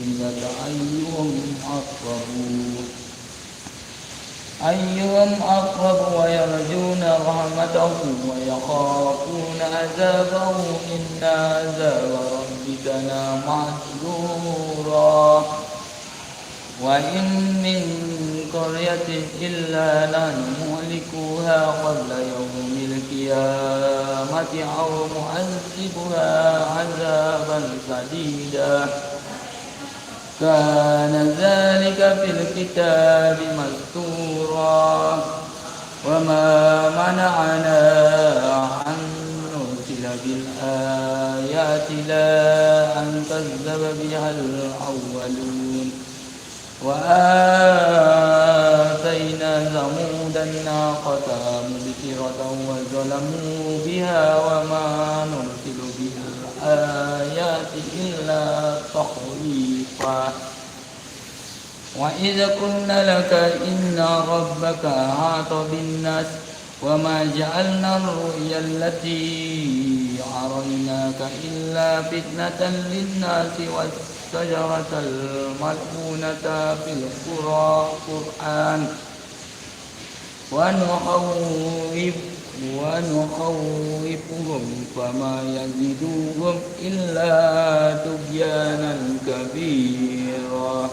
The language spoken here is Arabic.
أيهم أقرب أيهم أقرب ويرجون رحمته ويخافون عذابه. إن عذاب ربك لمحذورا وإن من قرية إلا نحن مهلكوها قبل يوم القيامة أو معذبها عذابا شديدا. كان ذلك في الكتاب مستورا وما منعنا أن نرسل بالآيات لا أن كذب بها الأولون وآتينا ثمود الناقة مبصرة وظلموا بها وما نرسل بالآيات إلا وإذا قلنا لك إن ربك أحاط بالناس وما جعلنا الرؤيا التي أريناك إلا فتنة للناس والشجرة الملعونة في القرآن ونخوف نخوفهم فما يزيدوهم إلا تبيانا كبيرا